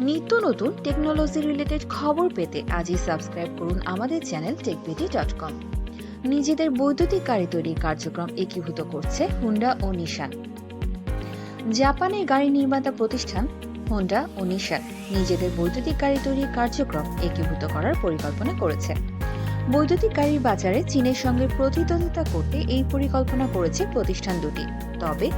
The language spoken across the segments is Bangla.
নিত্য নতুন টেকনোলজি রিলেটেড খবর পেতে আজই সাবস্ক্রাইব করুন আমাদের চ্যানেল টেকবিডি ডট কম নিজেদের বৈদ্যুতিক গাড়ি তৈরির কার্যক্রম একীভূত করছে হুন্ডা ও নিশান জাপানের গাড়ি নির্মাতা প্রতিষ্ঠান হোন্ডা ও নিশান নিজেদের বৈদ্যুতিক গাড়ি তৈরির কার্যক্রম একীভূত করার পরিকল্পনা করেছে। বৈদ্যুতিক গাড়ির বাজারে চীনের সঙ্গে প্রতিদ্বন্দ্বিতা করতে এই পরিকল্পনা করেছে প্রতিষ্ঠান দুটি। তবে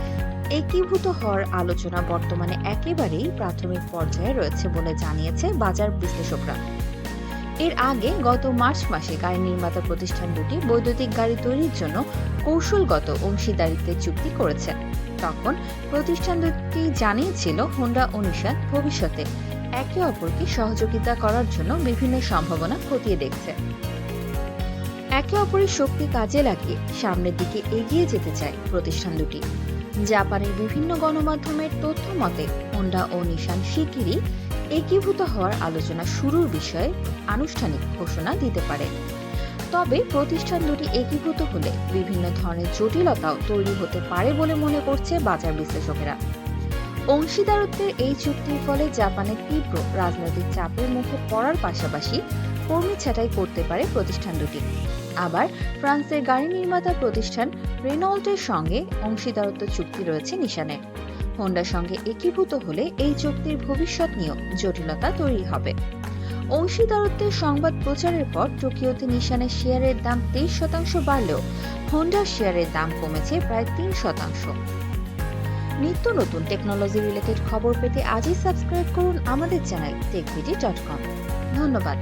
একীভূত হওয়ার আলোচনা বর্তমানে একেবারেই প্রাথমিক পর্যায়ে রয়েছে বলে জানিয়েছে বাজার বিশ্লেষকরা। এর আগে গত মার্চ মাসে গাড়ি নির্মাতা প্রতিষ্ঠান দুটি বৈদ্যুতিক গাড়ি তৈরির জন্য কৌশলগত অংশীদারিত্বের চুক্তি করেছে। তখন প্রতিষ্ঠান দুটি জানিয়েছিল, হোন্ডা নিশান ভবিষ্যতে একে অপরকে সহযোগিতা করার জন্য বিভিন্ন সম্ভাবনা খতিয়ে দেখছে। একে অপরের শক্তি কাজে লাগিয়ে সামনের দিকে এগিয়ে যেতে চায় প্রতিষ্ঠান দুটি। জাপানের বিভিন্ন গণমাধ্যমের তথ্য মতে, হোন্ডা ও নিশান শিগগিরই একীভূত হওয়ার আলোচনা শুরুর বিষয়ে আনুষ্ঠানিক ঘোষণা দিতে পারে। তবে প্রতিষ্ঠান দুটি একীভূত হলে বিভিন্ন ধরনের জটিলতাও তৈরি হতে পারে বলে মনে করছে বাজার বিশ্লেষকেরা। অংশীদারত্বের এই চুক্তির ফলে জাপানের তীব্র রাজনৈতিক চাপের মুখে পড়ার পাশাপাশি কর্মী ছাঁটাই করতে পারে প্রতিষ্ঠান দুটি। আবার ফ্রান্সের গাড়ি নির্মাতা প্রতিষ্ঠান রেনল্টের সঙ্গে অংশীদারত্ব চুক্তি রয়েছে নিশানের হোন্ডার সঙ্গে একীভূত হলে এই চুক্তির ভবিষ্যৎ নিয়েও জটিলতা তৈরি হবে। অংশীদারত্বের সংবাদ প্রচারের পর টোকিওতে নিশানের শেয়ারের দাম তেইশ শতাংশ বাড়লেও হোন্ডার শেয়ারের দাম কমেছে প্রায় তিন শতাংশ। নিত্য নতুন টেকনোলজি রিলেটেড খবর পেতে আজই সাবস্ক্রাইব করুন আমাদের চ্যানেল টেকভিডি ডট কম ধন্যবাদ।